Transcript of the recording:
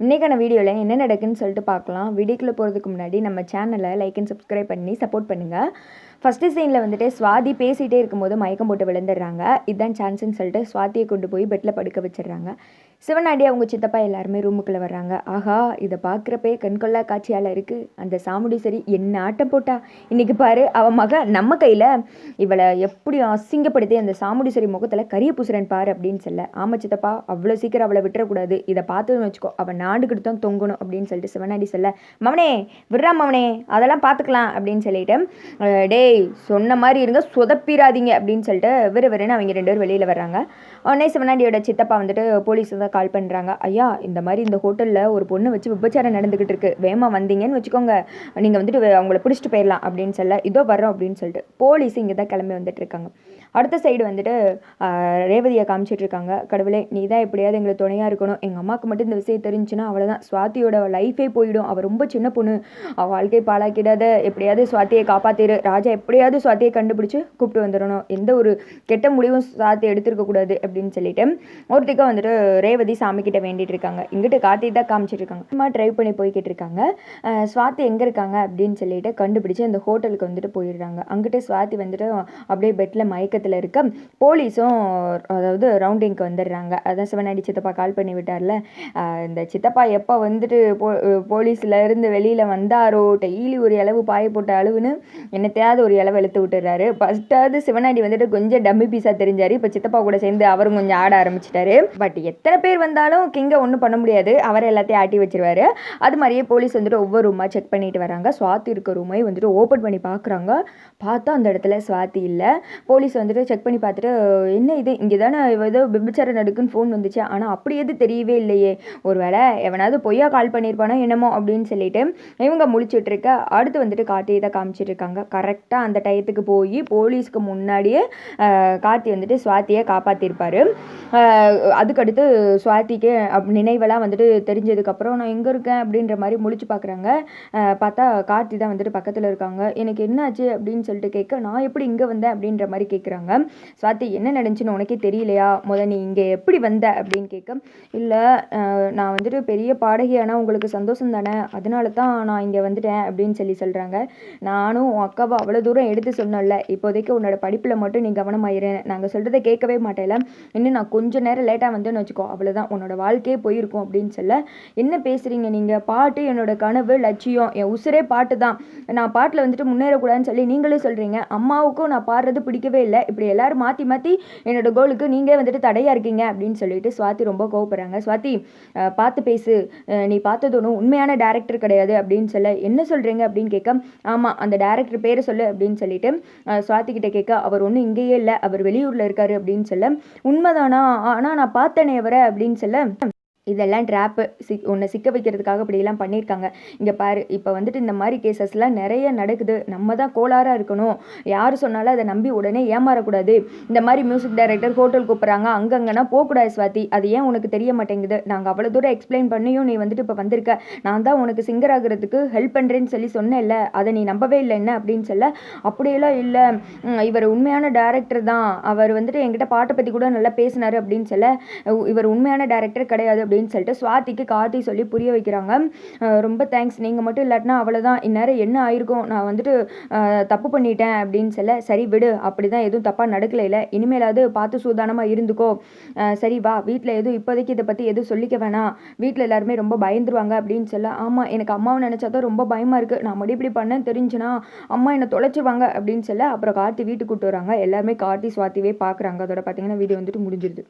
இன்றைக்கான வீடியோவில் என்ன நடக்குன்னு சொல்லிட்டு பார்க்கலாம். வீடியோக்குள்ளே போகிறதுக்கு முன்னாடி நம்ம சேனலை லைக் அண்ட் சப்ஸ்கிரைப் பண்ணி சப்போர்ட் பண்ணுங்கள் ஃபஸ்ட்டு சீனில் வந்துட்டு சுவாதி பேசிகிட்டே இருக்கும்போது மயக்கம் போட்டு விழுந்துடுறாங்க. இதுதான் சான்ஸ்னு சொல்லிட்டு சுவாதியை கொண்டு போய் பெட்டில் படுக்க வச்சிடுறாங்க. சிவனாடி அவங்க சித்தப்பா எல்லாருமே ரூமுக்குள்ளே வர்றாங்க. ஆஹா இதை பார்க்குறப்பே கண்கொள்ளா காட்சியால் இருக்குது அந்த சாமுடி சரி என்ன ஆட்டம் போட்டா? இன்றைக்கி பாரு அவன் மக நம்ம கையில் இவளை எப்படி அசிங்கப்படுத்தி அந்த சாமுடி சரி முகத்தில் கரிய பூசுறேன் பாரு அப்படின்னு சொல்ல. ஆமாம் சித்தப்பா அவ்வளோ சீக்கிரம் அவளை விட்டுறக்கூடாது. இதை பார்த்துன்னு வச்சுக்கோ அவன் நாடுக்கிட்டு தான் தொங்கணும் அப்படின்னு சொல்லிட்டு சிவனாடி சொல்ல மவனே விடுறா மவனே அதெல்லாம் பார்த்துக்கலாம் அப்படின்னு சொல்லிட்டு டே டேய் சொன்ன மாதிரி இருங்க சொதப்பிராதீங்க அப்படின்னு சொல்லிட்டு விறுவிறுன்னு அவங்க ரெண்டு பேரும் வெளியில் வர்றாங்க. உடனே சிவனாண்டியோட சித்தப்பா வந்துட்டு போலீஸ் தான் கால் பண்ணுறாங்க ஐயா இந்த மாதிரி இந்த ஹோட்டலில் ஒரு பொண்ணு வச்சு விபச்சாரம் நடந்துக்கிட்டு இருக்கு. வேமா வந்தீங்கன்னு வச்சுக்கோங்க. நீங்கள் வந்துட்டு அவங்கள பிடிச்சிட்டு போயிடலாம் அப்படின்னு சொல்ல இதோ வர்றோம் அப்படின்னு சொல்லிட்டு போலீஸ் இங்கே தான் கிளம்பி வந்துட்டு இருக்காங்க. அடுத்த சைடு வந்துட்டு ரேவதியை காமிச்சிட்டு இருக்காங்க. கடவுளே நீ தான் எப்படியாவது எங்களுக்கு துணையாக இருக்கணும். எங்கள் அம்மாவுக்கு மட்டும் இந்த விஷயம் தெரிஞ்சுன்னா அவ்வளோதான் சுவாத்தியோட லைஃபே போயிடும். அவள் ரொம்ப சின்ன பொண்ணு. அவள் வாழ்க்கை பாழாக்கிடாத. எப்படியாவது சுவாத்தியை காப்பாற்றிடு ராஜா எப்படியாவது சுவாத்தியை கண்டுபிடிச்சி கூப்பிட்டு வந்துடணும். எந்த ஒரு கெட்ட முடிவும் சுவாத்தி எடுத்துருக்கக்கூடாது அப்படின்னு சொல்லிட்டு ஒருத்திக்க வந்துட்டு ரேவதி சாமி கிட்ட வேண்டிட்டு இருக்காங்க. இங்கிட்டு கார்த்தி தான் காமிச்சிட்டு இருக்காங்க. சும்மா ட்ரைவ் பண்ணி போய்கிட்டு இருக்காங்க சுவாத்தி எங்கே இருக்காங்க அப்படின்னு சொல்லிட்டு கண்டுபிடிச்சி அந்த ஹோட்டலுக்கு வந்துட்டு போயிடுறாங்க. அங்கிட்டு சுவாத்தி வந்துட்டு அப்படியே பெட்டில் மயக்கத்தில் இருக்க போலீஸும் அதாவது ரவுண்டிங்க்கு வந்துடுறாங்க. அதான் சிவனாடி சித்தப்பா கால் பண்ணி விட்டார்ல. இந்த சித்தப்பா எப்போ வந்துட்டு போ போலீஸில் இருந்து வெளியில் வந்தாரோ டெய்லி ஒரு அளவு பாய போட்ட அளவுன்னு என்னத்தையாவது ஒரு இலை வெளுத்து விட்டுறாரு ஃபஸ்ட்டாவது சிவனாடி வந்துட்டு கொஞ்சம் டம்மி பீஸாக தெரிஞ்சார். இப்போ சித்தப்பா கூட சேர்ந்து அவரும் கொஞ்சம் ஆட ஆரம்பிச்சிட்டாரு. பட் எத்தனை பேர் வந்தாலும் கிங்கை ஒன்றும் பண்ண முடியாது. அவர் எல்லாத்தையும் ஆட்டி வச்சிருவாரு. அது மாதிரியே போலீஸ் வந்துட்டு ஒவ்வொரு ரூமாக செக் பண்ணிட்டு வராங்க. சுவாத்தி இருக்க ரூமை வந்துட்டு ஓப்பன் பண்ணி பார்க்குறாங்க பார்த்தா அந்த இடத்துல சுவாத்தி இல்லை. போலீஸ் வந்துட்டு செக் பண்ணி பார்த்துட்டு என்ன இது? இங்கே தானே ஏதோ விபச்சாரம் நடக்குன்னு ஃபோன் வந்துச்சு. ஆனால் அப்படி எது தெரியவே இல்லையே. ஒருவேளை எவனாவது பொய்யா கால் பண்ணியிருப்பானோ என்னமோ அப்படின்னு சொல்லிட்டு இவங்க முடிச்சுட்டு இருக்க அடுத்து வந்துட்டு கார்த்தியை தான் காமிச்சிட்டு இருக்காங்க. கரெக்டாக அந்த டயத்துக்கு போய் போலீஸ்க்கு முன்னாடியே கார்த்தி வந்துட்டு சுவாத்தியை காப்பாற்றிருப்பாரு அதுக்கடுத்து சுவாதிக்கு அப் நினைவெல்லாம் வந்துட்டு தெரிஞ்சதுக்கப்புறம் நான் எங்கே இருக்கேன் அப்படின்ற மாதிரி முழிச்சு பார்க்குறாங்க பார்த்தா கார்த்தி தான் வந்துட்டு பக்கத்தில் இருக்காங்க. எனக்கு என்னாச்சு அப்படின்னு சொல்லிட்டு கேட்க நான் எப்படி இங்கே வந்தேன் அப்படின்ற மாதிரி கேட்குறாங்க சுவாத்தி என்ன நடந்துச்சுன்னு உனக்கே தெரியலையா? முத நீ இங்கே எப்படி வந்த அப்படின்னு கேட்க இல்லை நான் வந்துட்டு பெரிய பாடகி ஆனால் உங்களுக்கு சந்தோஷம் தானே? அதனால தான் நான் இங்கே வந்துட்டேன் அப்படின்னு சொல்லி சொல்கிறாங்க நானும் உன் அக்காவை அவ்வளோ தூரம் எடுத்து சொன்னோம்ல இப்போதைக்கு உன்னோட படிப்பில் மட்டும் நீ கவனமாயிரு. நாங்கள் சொல்கிறத கேட்கவே மாட்டேல. இன்னும் நான் கொஞ்ச நேரம் லேட்டாக வந்தேன்னு வச்சுக்கோ அவ்வளோதான் உன்னோட வாழ்க்கையே போயிருக்கும் அப்படின்னு சொல்ல என்ன பேசுகிறீங்க நீங்கள் பாட்டு என்னோட கனவு லட்சியம். என் உசுரே பாட்டு தான். நான் பாட்டில் வந்துட்டு முன்னேறக்கூடாதுன்னு சொல்லி நீங்களே சொல்கிறீங்க அம்மாவுக்கும் நான் பாடுறது பிடிக்கவே இல்லை. இப்படி எல்லோரும் மாற்றி மாற்றி என்னோட கோலுக்கு நீங்களே வந்துட்டு தடையாக இருக்கீங்க. அப்படின்னு சொல்லிட்டு சுவாதி ரொம்ப கோவப்படுறாங்க. சுவாதி பார்த்து பேசு. நீ பார்த்தது ஒன்றும் உண்மையான டேரக்டர் கிடையாது. அப்படின்னு சொல்ல என்ன சொல்கிறீங்க அப்படின்னு கேட்க ஆமாம் அந்த டேரக்டர் பேரை சொல்லு. அப்படின்னு சொல்லிட்டு சுவாதி கிட்ட கேட்க அவர் ஒன்றும் இங்கேயே இல்லை அவர் வெளியூரில் இருக்காரு அப்படின்னு சொல்ல உண்மைதானா? ஆனால் நான் பார்த்தனே அவரை அப்படின்னு சொல்ல இதெல்லாம் ட்ராப்பு சிக் உன்னை சிக்க வைக்கிறதுக்காக இப்படியெல்லாம் பண்ணியிருக்காங்க. இங்கே பாரு இப்போ வந்துட்டு இந்த மாதிரி கேசஸ்லாம் நிறைய நடக்குது. நம்ம தான் கோளாறாக இருக்கணும். யார் சொன்னாலும் அதை நம்பி உடனே ஏமாறக்கூடாது. இந்த மாதிரி மியூசிக் டைரக்டர் ஹோட்டல் கூப்பிட்றாங்க. அங்கங்கன்னா போகக்கூடாது ஸ்வாதி அது ஏன் உனக்கு தெரிய மாட்டேங்குது? நாங்கள் அவ்வளோ தூரம் எக்ஸ்பிளைன் பண்ணியும் நீ வந்துட்டு இப்போ வந்திருக்க. நான் தான் உனக்கு சிங்கர் ஆகிறதுக்கு ஹெல்ப் பண்ணுறேன்னு சொல்லி சொன்னேன்ல. அதை நீ நம்பவே இல்லை என்ன அப்படின்னு சொல்ல அப்படியெல்லாம் இல்லை. இவர் உண்மையான டேரக்டர் தான். அவர் வந்துட்டு என்கிட்ட பாட்டை பற்றி கூட நல்லா பேசினாரு அப்படின்னு சொல்ல இவர் உண்மையான டேரக்டர் கிடையாது அப்படின்னு அப்படின்னு சொல்லிட்டு சுவாதிக்கு கார்த்தி சொல்லி புரிய வைக்கிறாங்க. ரொம்ப தேங்க்ஸ் நீங்கள் மட்டும் இல்லாட்டினா அவ்வளோதான் இந்நேரம் என்ன ஆயிருக்கும்? நான் வந்துட்டு தப்பு பண்ணிட்டேன் அப்படின்னு சொல்ல சரி விடு. அப்படி தான் எதுவும் தப்பாக நடக்கலைல இனிமேலாவது பார்த்து சூதானமாக இருந்துக்கோ. சரி வா. வீட்டில் எதுவும் இப்போதைக்கு இதை பற்றி எதுவும் சொல்லிக்க வேணாம். வீட்டில் எல்லாருமே ரொம்ப பயந்துருவாங்க. அப்படின்னு சொல்ல ஆமாம் எனக்கு அம்மாவை நினச்சா தான் ரொம்ப பயமாக இருக்குது நான் மட்டும் இப்படி பண்ணேன் தெரிஞ்சுன்னா அம்மா என்னை தொலைச்சிவாங்க அப்படின்னு சொல்ல அப்புறம் கார்த்தி வீட்டுக்கு கூப்பிட்டு வராங்க. எல்லாருமே கார்த்தி சுவாத்திவே பார்க்குறாங்க அதோட பார்த்தீங்கன்னா வீடியோ வந்துட்டு முடிஞ்சிருது.